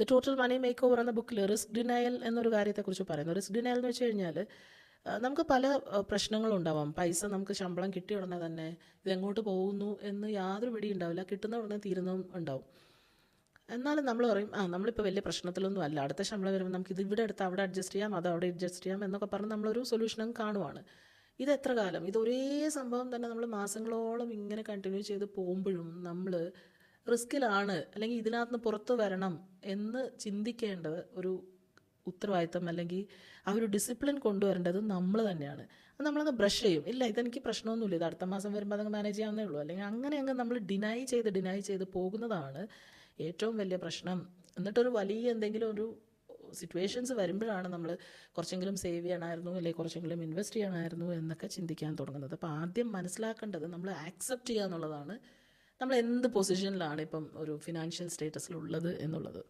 The total money make over എന്ന ബുക്കിൽ risk denial എന്നൊരു കാര്യത്തെക്കുറിച്ച് പറയുന്നു. റിസ്ക് ഡിനയൽ എന്ന് വെച്ച് കഴിഞ്ഞാൽ നമുക്ക് പല പ്രശ്നങ്ങളും പ്രശ്നങ്ങളുണ്ടാവാം. പൈസ നമുക്ക് ശമ്പളം കിട്ടിയ ഉടനെ തന്നെ ഇതെങ്ങോട്ട് പോകുന്നു എന്ന് യാതൊരു പിടി ഉണ്ടാവില്ല. കിട്ടുന്ന ഉടനെ തീരുന്നതും ഉണ്ടാവും. എന്നാലും നമ്മൾ പറയും ആ നമ്മളിപ്പോൾ വലിയ പ്രശ്നത്തിലൊന്നും അല്ല. അടുത്ത ശമ്പളം വരുമ്പോൾ നമുക്ക് ഇത് ഇവിടെ എടുത്ത് അവിടെ അഡ്ജസ്റ്റ് ചെയ്യാം അത് അവിടെ അഡ്ജസ്റ്റ് ചെയ്യാം എന്നൊക്കെ പറഞ്ഞ് നമ്മളൊരു സൊല്യൂഷനും കാണുവാണ്. ഇത് എത്ര കാലം? ഇത് ഒരേ സംഭവം തന്നെ നമ്മൾ മാസങ്ങളോളം ഇങ്ങനെ കണ്ടിന്യൂ ചെയ്ത് പോകുമ്പോഴും നമ്മൾ റിസ്കിലാണ് അല്ലെങ്കിൽ ഇതിനകത്ത് നിന്ന് പുറത്തു വരണം എന്ന് ചിന്തിക്കേണ്ടത് ഒരു ഉത്തരവാദിത്തം അല്ലെങ്കിൽ ആ ഒരു ഡിസിപ്ലിൻ കൊണ്ടുവരേണ്ടത് നമ്മൾ തന്നെയാണ്. അത് നമ്മളങ്ങ് ബ്രഷ് ചെയ്യും. ഇല്ല ഇതെനിക്ക് പ്രശ്നമൊന്നുമില്ല. ഇത് അടുത്ത മാസം വരുമ്പോൾ അതങ്ങ് മാനേജ് ചെയ്യാവുന്നേ ഉള്ളൂ. അല്ലെങ്കിൽ അങ്ങനെ അങ്ങ് നമ്മൾ ഡിനൈ ചെയ്ത് ഡിനൈ ചെയ്ത് പോകുന്നതാണ് ഏറ്റവും വലിയ പ്രശ്നം. എന്നിട്ടൊരു വലിയ എന്തെങ്കിലും ഒരു സിറ്റുവേഷൻസ് വരുമ്പോഴാണ് നമ്മൾ കുറച്ചെങ്കിലും സേവ് ചെയ്യണമായിരുന്നു അല്ലെങ്കിൽ കുറച്ചെങ്കിലും ഇൻവെസ്റ്റ് ചെയ്യണമായിരുന്നു എന്നൊക്കെ ചിന്തിക്കാൻ തുടങ്ങുന്നത്. അപ്പോൾ ആദ്യം മനസ്സിലാക്കേണ്ടത് നമ്മൾ ആക്സെപ്റ്റ് ചെയ്യുക എന്നുള്ളതാണ് നമ്മൾ എന്ത് പൊസിഷനിലാണ് ഇപ്പം ഒരു ഫിനാൻഷ്യൽ സ്റ്റേറ്റസിലുള്ളത് എന്നുള്ളത്?